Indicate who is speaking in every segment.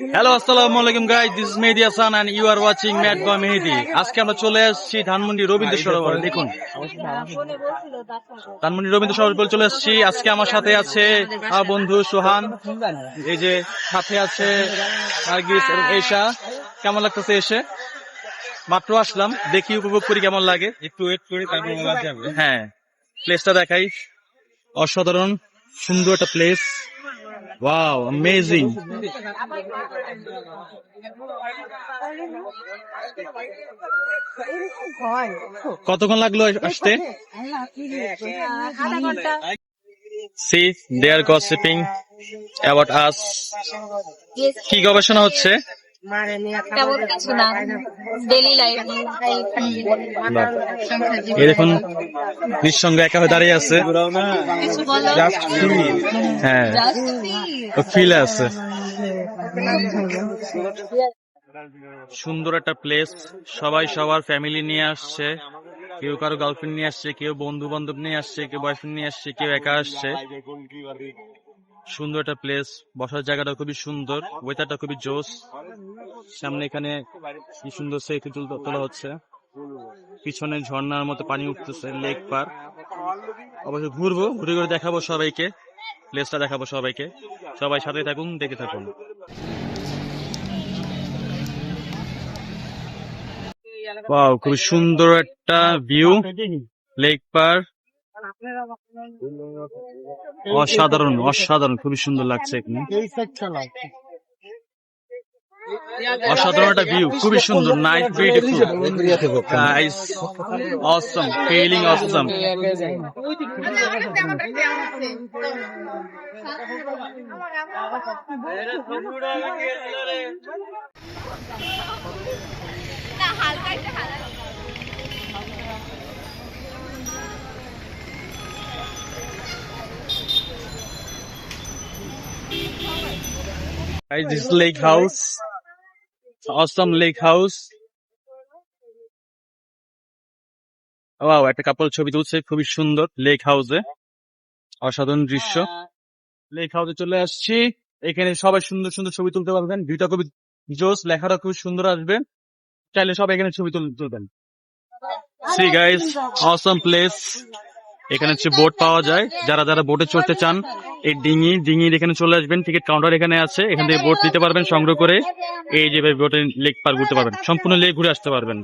Speaker 1: Hello আসসালামু আলাইকুম guys this is Mehedi Hasan and you are watching mat by Mehedi আজকে আমরা চলে আসছি ধানমন্ডি রবীন্দ্র সরোবর দেখুন। ধানমন্ডি রবীন্দ্র সরোবর চলে আসছি। আজকে আমার সাথে আছে আমার বন্ধু সোহান এই যে সাথে আছে নার্গিস এবং এশা। কেমন লাগতেছে এসে? মাত্র আসলাম দেখি উপভোগ করি কেমন লাগে।
Speaker 2: একটু ওয়েট করি তারপর
Speaker 1: হ্যাঁ প্লেসটা দেখাই। অসাধারণ সুন্দর একটা প্লেস ওয়াও অ্যামেজিং কতক্ষণ লাগল আসতে? See they are gossiping about us কি গবেষণা হচ্ছে? দেখুন নিঃসঙ্গ একা হয়ে দাঁড়িয়ে আছে। হ্যাঁ। ফিল আছে। সুন্দর একটা প্লেস সবাই সবার ফ্যামিলি নিয়ে আসছে। কেউ কারও গার্লফ্রেন্ড নিয়ে আসছে কেউ বন্ধু বান্ধব নিয়ে আসছে কেউ বয়ফ্রেন্ড নিয়ে আসছে কেউ একা আসছে। সুন্দর একটা প্লেস বসার জায়গাটা খুবই সুন্দর ওয়েদারটা খুবই জোস সামনে এখানে কি সুন্দর সেলফি তোলা হচ্ছে। পিছনে ঝর্ণার মতো পানি উঠতেছে লেক পার। অবশ্য ঘুরবো, ঘুরে ঘুরে দেখাবো সবাইকে। প্লেসটা দেখাবো সবাইকে। সবাই সাথে থাকুন দেখে থাকুন। খুব সুন্দর একটা ভিউ লেক পার। অসাধারণ অসাধারণ খুবই সুন্দর লাগছে এখানে। অসাধারণ একটা ভিউ খুবই সুন্দর night beautiful guys awesome feeling awesome Guys, this is lake house. Awesome lake house. Wow একটা কাপল ছবি তুলছে খুবই সুন্দর লেক হাউসে অসাধারণ দৃশ্য। লেক হাউসে চলে আসছি। এখানে সবাই সুন্দর সুন্দর ছবি তুলতে পারবেন। ভিউটা খুবই জোস লেখাটা খুব সুন্দর আসবে। চাইলে সবাই এখানে ছবি তুল- তুলবেন। সি গাইস অসম প্লেস এখানে হচ্ছে বোট পাওয়া যায়। যারা যারা বোটে চড়তে চান, এই ডিঙি, ডিঙির এখানে চলে আসবেন টিকিট কাউন্টার এখানে আছে, এখান থেকে বোট নিতে পারবেন, সংগ্রহ করে এই যে বোটে লেক পার ঘুরতে পারবেন। সম্পূর্ণ লেক ঘুরে আসতে পারবেন।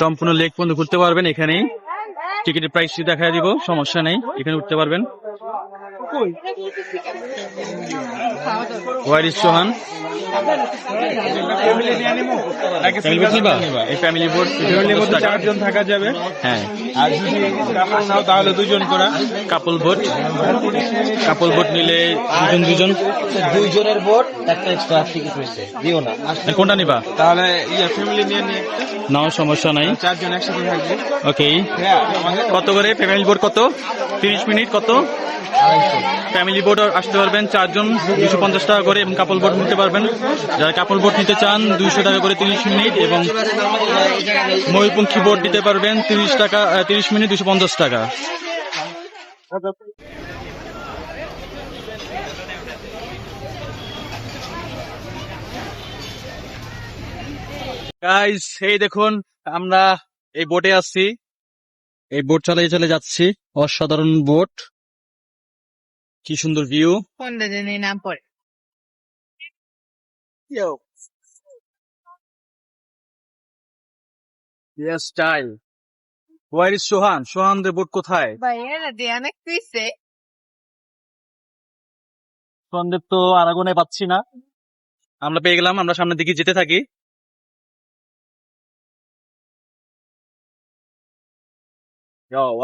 Speaker 1: সম্পূর্ণ লেক পর্যন্ত ঘুরতে পারবেন এখানেই। টিকিটের প্রাইস দেখা দিব, সমস্যা নেই, এখানে উঠতে পারবেন। Where is Sohan? এই ফ্যামিলি বোট
Speaker 2: ফ্যামিলির মধ্যে চারজন থাকা যাবে।
Speaker 1: হ্যাঁ।
Speaker 2: আর যদি কাপড় নাও তাহলে দুজন করা।
Speaker 1: কাপল বোট কাপল বোট নিলে দুজন দুজন।
Speaker 3: দুইজনের বোট একটা এক্সট্রা টিকিট রয়েছে। দিও না।
Speaker 1: কোনটা নিবা?
Speaker 2: তাহলে ইয়া ফ্যামিলি নিয়ে নিয়ে
Speaker 1: নাও সমস্যা নাই।
Speaker 2: চারজন একসাথে থাকবে।
Speaker 1: ওকে
Speaker 2: হ্যাঁ
Speaker 1: কত করে? ফ্যামিলি বোট কত? তিরিশ মিনিট কত? ফ্যামিলি বোট আসতে পারবেন। চারজন, দুশো পঞ্চাশ টাকা করে এবং কাপল বোট নিতে পারবেন। যারা কাপল বোট নিতে চান, দুইশো টাকা করে তিরিশ মিনিট এবং ময়ূরপঙ্খী বোট নিতে পারবেন, তিরিশ টাকা তিরিশ মিনিট, দুশো পঞ্চাশ টাকা। গাইস এই দেখুন, আমরা এই বোটে আসছি এই বোট চালিয়ে চলে যাচ্ছি। অসাধারণ বোট কি সুন্দর ভিউ
Speaker 4: কোনটা জানি নাম পড়ে।
Speaker 1: Yes, style. Where is Sohan Sohan there boat কোথায়?
Speaker 4: ভাইয়া দিয়ে অনেক পিছে।
Speaker 1: সোহানদেব তো আরাগোনায় পাচ্ছি না। আমরা পেয়ে গেলাম আমরা সামনের দিকে যেতে থাকি।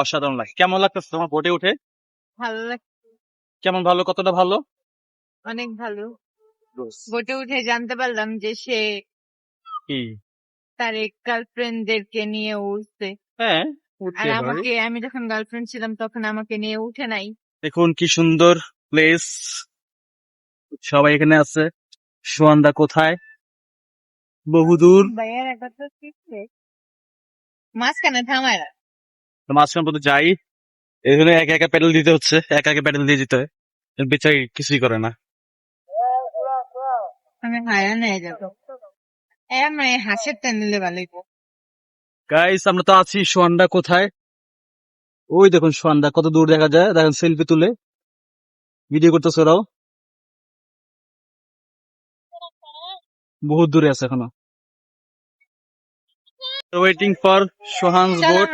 Speaker 1: অসাধারণ লাগে। কেমন লাগতেছে তোমার বোটে উঠে?
Speaker 4: ভালো লাগ
Speaker 1: কেমন ভালো? কতটা ভালো?
Speaker 4: অনেক ভালো। বোটে উঠে জানতে পারলাম যে সে
Speaker 1: কি?
Speaker 4: তার গার্লফ্রেন্ডদেরকে নিয়ে উঠছে।
Speaker 1: হ্যাঁ
Speaker 4: আর আমাকে আমি যখন গার্লফ্রেন্ড ছিলাম তখন আমাকে নিয়ে উঠে নাই।
Speaker 1: দেখুন কি সুন্দর প্লেস সবাই এখানে আছে। সোহানদা কোথায়? বহুদূর
Speaker 4: মাঝখানে থামায়
Speaker 1: মাঝখান পর্যন্ত যাই। এই জন্য একা একা প্যাডেল দিতে হচ্ছে একা একা প্যাডেল দিয়ে হয়। বেচারি কিছুই করে না।
Speaker 4: আমি হায়ান হয়ে যাব। আমরা হাঁসের টা নিলে ভালোই তো।
Speaker 1: গাইস আমরা তো আছি সোয়ান্ডা কোথায়? ওই দেখুন সোয়ান্ডা কত দূর দেখা যায়। দেখেন সেলফি তুলে। ভিডিও করতেছে ওরাও। বহুত দূরে আছে এখনও। Waiting for Sohan boat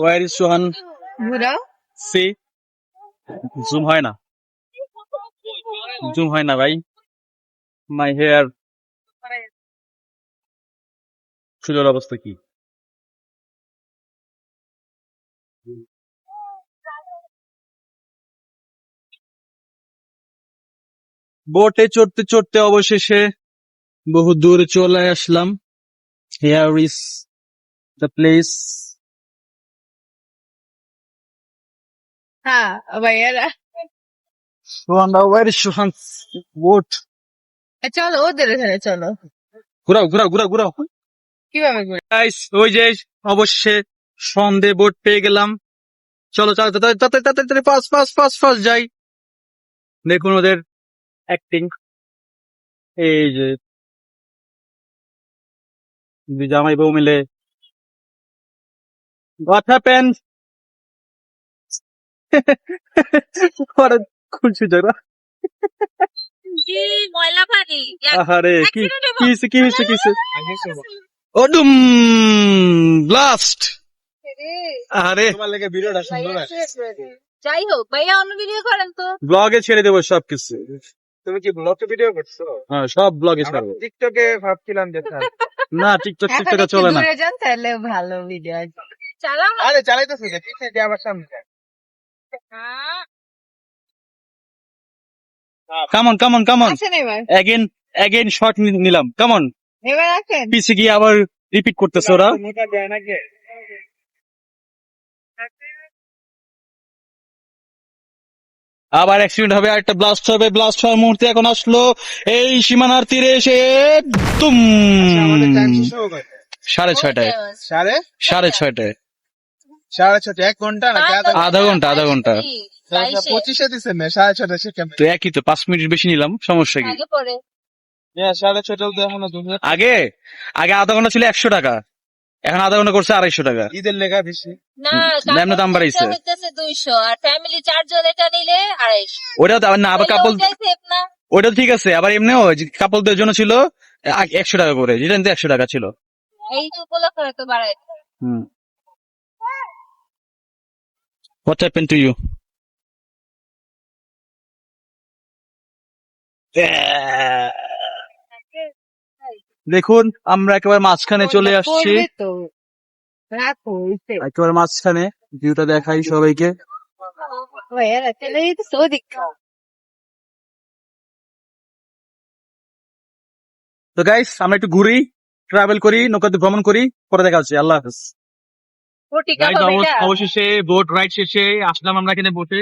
Speaker 1: where is Sohan
Speaker 4: ঘুরাও
Speaker 1: C. Zoom হয় না। জুম হয় না ভাই। My hair. চুলের অবস্থা কি? বোটে চড়তে চড়তে অবশেষে বহু দূরে চলে আসলাম। হেয়ার ইস দ্য প্লেস
Speaker 4: হ্যাঁ ভাইয়ারা।
Speaker 1: সোহান বোট।
Speaker 4: এ, চলো ওদের এখানে চলো।
Speaker 1: ঘুরাও ঘুরাও ঘুরাও ঘুরাও।
Speaker 4: কীভাবে
Speaker 1: গাইস ওই যে অবশ্যই সন্ধে বোট পেয়ে গেলাম। চলো চলো তাড়াতাড়ি ফাস্ট ফাস্ট ফাস্ট ফাস্ট যাই। দেখুন ওদের অ্যাক্টিং এই যে জামাই বউ মিলে। হোয়াট হ্যাপেন ওরা খুলছি যারা
Speaker 5: কি ময়লা পানি
Speaker 1: আহারে কি
Speaker 5: Accident
Speaker 1: কি হয়েছে কি হয়েছে কি হয়েছে? ওডুম ব্লাস্ট আরে
Speaker 2: তোমার লেগে ভিডিওটা সুন্দর
Speaker 5: যাই হোক ভাইয়া অন্য ভিডিও করেন তো।
Speaker 1: ব্লগে ছেড়ে দেবো সবকিছু।
Speaker 2: তুমি কি ব্লগে ভিডিও করছ?
Speaker 1: হ্যাঁ সব ব্লগে ছাড়বো।
Speaker 2: টিকটকে ভাবছিলাম যে
Speaker 1: না টিকটক টিকটকে চলে না।
Speaker 4: দূরে যান তাহলে ভালো ভিডিও
Speaker 2: আরে চালাইতেছে যে পিছে দিয়ে আবার সামনে।
Speaker 1: কামন কামন কামন
Speaker 4: এবার।
Speaker 1: অ্যাগেন অ্যাগেন নিলাম। কামন
Speaker 4: এবার আসেন।
Speaker 1: পিছে গিয়ে আবার রিপিট করতেছে ওরা। আবার অ্যাক্সিডেন্ট হবে আর একটা ব্লাস্ট হবে। ব্লাস্ট হওয়ার মুহূর্তে এখন আসলো এই সীমানার তীরে এসে তুম
Speaker 2: কয়টায়?
Speaker 1: সাড়ে ছয়টায়।
Speaker 2: সাড়ে?
Speaker 1: সাড়ে ছয়টায়।
Speaker 2: সাড়ে ছটা এক ঘণ্টা নাকি আধা ঘণ্টা?
Speaker 1: আধা
Speaker 2: ঘণ্টা। পঁচিশে দিচ্ছে না সাড়ে ছটা সে
Speaker 1: তো একই তো পাঁচ মিনিট বেশি নিলাম সমস্যা কি?
Speaker 5: আগে পরে।
Speaker 2: হ্যাঁ, সাড়ে ছটা হাজার
Speaker 1: আগে? আগে আধা ঘণ্টা ছিল একশো টাকা এখন আধা ঘণ্টা করছে আড়াইশো টাকা।
Speaker 2: ঈদের লেখা বেশি।
Speaker 5: না
Speaker 1: এমনি দাম বাড়াইছে।
Speaker 5: দুইশো আর ফ্যামিলি চারজন এটা নিলে আড়াইশো।
Speaker 1: ওটাও তো আবার না আবার কাপল ওটা ঠিক আছে আবার এমনিও কাপলদের জন্য ছিল একশো টাকা করে যেটা কিন্তু একশো টাকা ছিল।
Speaker 5: এই উপলক্ষে হয়তো বাড়াই
Speaker 1: হুম। What happened to you? দেখুন আমরা একেবারে মাঝখানে চলে আসছি। একেবারে মাঝখানে ভিউটা দেখাই সবাইকে। তো গাইস আমরা একটু ঘুরি ট্রাভেল করি নৌকাতে ভ্রমণ করি পরে দেখা হচ্ছে। আল্লাহ হাফেজ
Speaker 5: ফটিকা
Speaker 1: Guys,
Speaker 5: হবে
Speaker 1: অবশ-
Speaker 5: এটা?
Speaker 1: অবশেষে বোট রাইড শেষে আসলাম আমরা এখানে বসে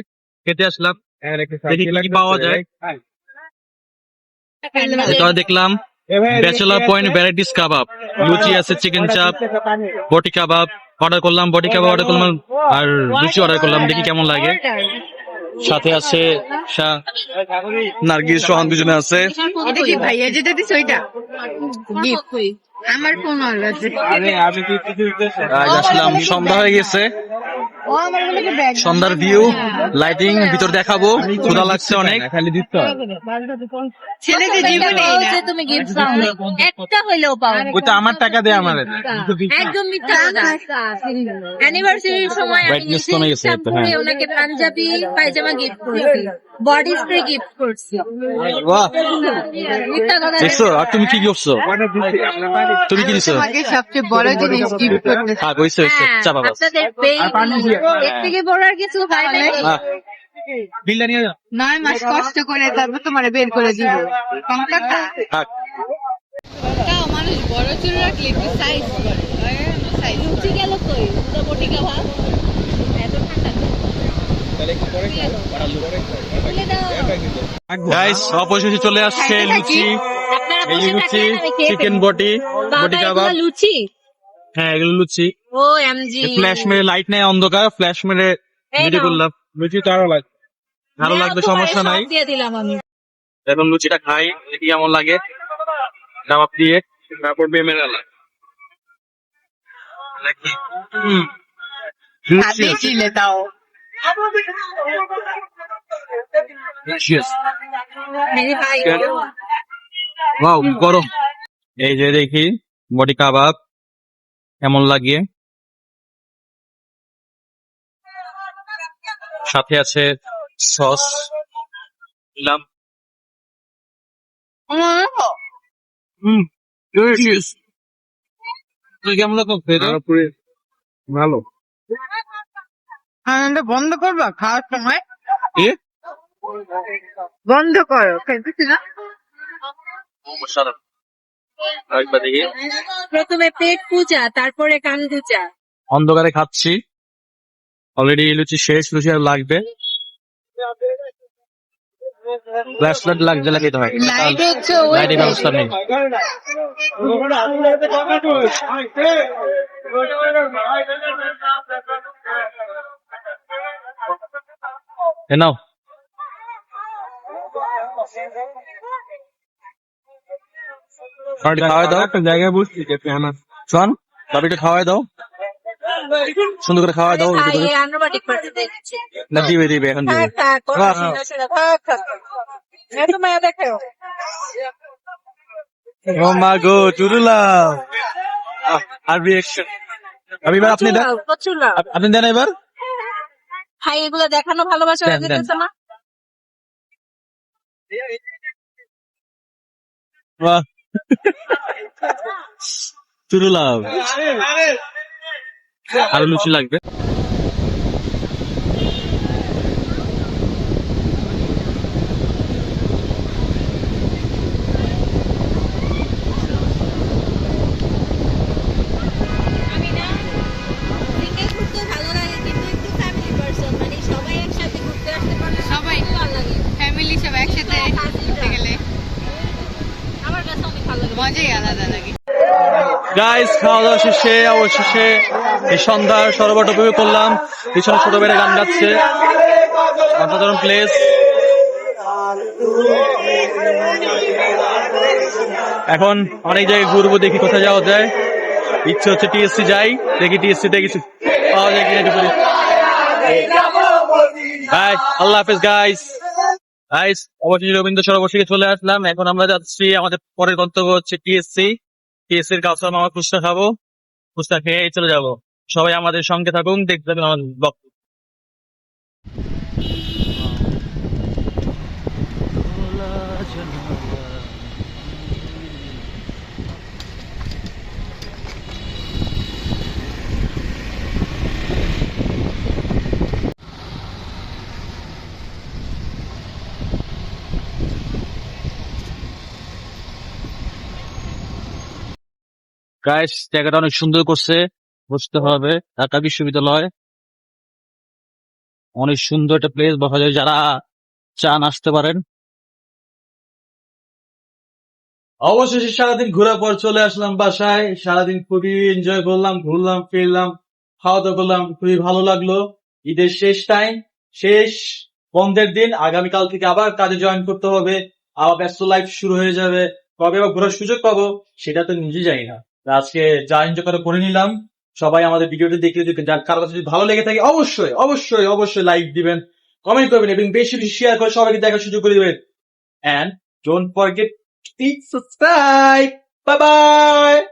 Speaker 1: খেতে আসলাম।
Speaker 2: হ্যাঁ,
Speaker 1: দেখি কি পাওয়া যায়। এরপরে দেখলাম। Bachelor point varieties kebab luchi আছে চিকেন চাপ বটি কাবাব অর্ডার করলাম বটি কাবাব অর্ডার করলাম আর লুচি অর্ডার করলাম দেখি কেমন লাগে। সাথে আছে নার্গিস সোহান দুজনে আছে।
Speaker 4: ভাইয়া যেটা দিছে ওইটা? আমার ফোন আছে
Speaker 2: আরে আমি কি
Speaker 1: আজ আসলাম। সন্ধ্যা হয়ে গেছে। সন্ধ্যার ভিউ লাইটিং ভিতর দেখাবো। ক্ষুধা লাগছে অনেক।
Speaker 2: খালি দিতে হয়।
Speaker 4: ছেলেদের জীবনে
Speaker 5: তুমি গিফট নাই। একটা হইলেও পাও।
Speaker 2: ওই তো আমার টাকা দেয় আমার
Speaker 5: একদম মিথ্যা অ্যানিভার্সারির সময় আমি ইস্তাম্বুলে
Speaker 1: হ্যাঁ।
Speaker 5: ওনাকে পাঞ্জাবি পায়জামা গিফট করছি। বডি স্প্রে গিফট করছি।
Speaker 1: বাহ।
Speaker 5: মিথ্যা কথা
Speaker 1: দেখছ আর তুমি কি করছ? তুমি কি দিছো?
Speaker 4: তোমাকে সবচেয়ে বড় জিনিস গিফট করতে
Speaker 1: হ্যাঁ হয়েছে
Speaker 5: হ্যাঁ,
Speaker 1: চাপা বাস
Speaker 5: আপনাদের। এর থেকে বড় আর কিছু হয় নাই।
Speaker 1: হ্যাঁ।
Speaker 2: বিলটা নিয়ে যাও।
Speaker 4: নয় মাস কষ্ট করে তারপর তোমার বের করে দিব। মানুষ বড় চুল রাখলে একটু সাইজ করে সাইজ
Speaker 5: লুচি গেল কই? পুরো বটিকা ভাত এত ঠান্ডা
Speaker 2: তাহলে কি পরে খাব?
Speaker 5: খুলে দাও
Speaker 1: গাইস অবশেষে চলে আসছে লুচি। এই লুচি চিকেন বটি বটি কাবাব।
Speaker 5: লুচি?
Speaker 1: হ্যাঁ এগুলো লুচি।
Speaker 5: ও এমজি।
Speaker 1: ফ্ল্যাশ মেরে লাইট নেই অন্ধকার। ফ্ল্যাশ মেরে ভিডিও করলাম।
Speaker 2: লুচি তো আরও লাগে
Speaker 1: ভালো লাগবে সমস্যা নাই।
Speaker 5: দিয়ে দিলাম আমি।
Speaker 1: এখন লুচিটা খাই দেখি কেমন লাগে। কাবাব দিয়ে।
Speaker 2: তারপর বেমের আলা
Speaker 1: নাকি হুম।
Speaker 4: হাতে চিলে
Speaker 1: ওয়াও গরম। এই যে দেখি, বডি কাবাব, কেমন লাগে? সাথে আছে সস দিলাম হুম কেমন
Speaker 2: পুরে, ভালো।
Speaker 4: আনন্দ বন্ধ করবা খাওয়ার সময়? বন্ধ করো খেতেছি না
Speaker 5: প্রথমে পেট পূজা তারপরে কান পূজা
Speaker 1: অন্ধকারে খাচ্ছি অলরেডি লুচি শেষ লুচি আর লাগবে ফ্ল্যাশ লাইট লাগছে লাগাইতে হয় লাইটের ব্যবস্থা নেই এ নাও কার্ড খাওয়াই দাও
Speaker 2: একটা জায়গায় বুঝছি যে ফেমাস
Speaker 1: শোন বাবিটা খাওয়াই দাও সুন্দর করে খাওয়াই দাও
Speaker 5: ভাই এই আন্ডারবাটিক পার্টি দেখছি
Speaker 1: না দিবে দিবে এখন দিবে
Speaker 5: থাক থাক কথা
Speaker 1: হ্যাঁ,
Speaker 5: শুনে শুনে থাক থাক এত মায়া দেখো
Speaker 1: ও মা গো চুরুলা আর রিয়েকশন আমি এবার আপনি দেন
Speaker 5: প্রচুর লাভ
Speaker 1: আপ- আপনি দেন এবার
Speaker 5: ভাই এগুলো দেখানো ভালোবাসা হয়ে। যেতেছে না?
Speaker 1: বাহ। চুরুলা আরও লুচি লাগবে। গাইস খাওয়া দাওয়া শেষে অবশেষে এই সন্ধ্যার সরবট উপভোগ করলাম। পিছনে ছোট বেড়ে গান গাচ্ছে। অসাধারণ প্লেস এখন অনেক জায়গায় ঘুরবো, দেখি কোথায় যাওয়া যায়। ইচ্ছে হচ্ছে টিএসসি যাই, দেখি টিএসসি তে কিছু পাওয়া যায় কিনা বাই আল্লাহ হাফেজ গাইস গাইস অবশেষে রবীন্দ্র সরোবর থেকে চলে আসলাম। এখন আমরা যাচ্ছি, আমাদের পরের গন্তব্য হচ্ছে টিএসসি টিএসসির কাছে মামা ফুচকা খাব, ফুচকা খেয়ে চলে যাব। সবাই আমাদের সঙ্গে থাকুন, দেখতে থাকুন আমাদের ব্লগ গাইস জায়গাটা অনেক সুন্দর করছে, বুঝতে হবে। ঢাকা বিশ্ববিদ্যালয়, অনেক সুন্দর একটা প্লেস বসা যায়, যারা চান আসতে পারেন। অবশেষে সারাদিন ঘোরার পর চলে আসলাম বাসায়। সারাদিন খুবই এনজয় করলাম, ঘুরলাম, ফিরলাম খাওয়া দাওয়া করলাম, খুবই ভালো লাগল। ঈদের শেষ টাইম শেষ বন্ধের দিন, আগামীকাল থেকে আবার কাজে জয়েন করতে হবে। আবার ব্যস্ত লাইফ শুরু হয়ে যাবে। কবে আবার ঘোরার সুযোগ পাবো, সেটা তো নিজে জানি না। আজকে যা এনজয় করে করে নিলাম সবাই আমাদের ভিডিওটি দেখলে যদি কারও কাছে যদি ভালো লেগে থাকে, অবশ্যই অবশ্যই অবশ্যই লাইক দিবেন কমেন্ট করবেন এবং বেশি বেশি শেয়ার করে সবাইকে দেখার সুযোগ করে দেবেন and don't forget it subscribe. Bye bye.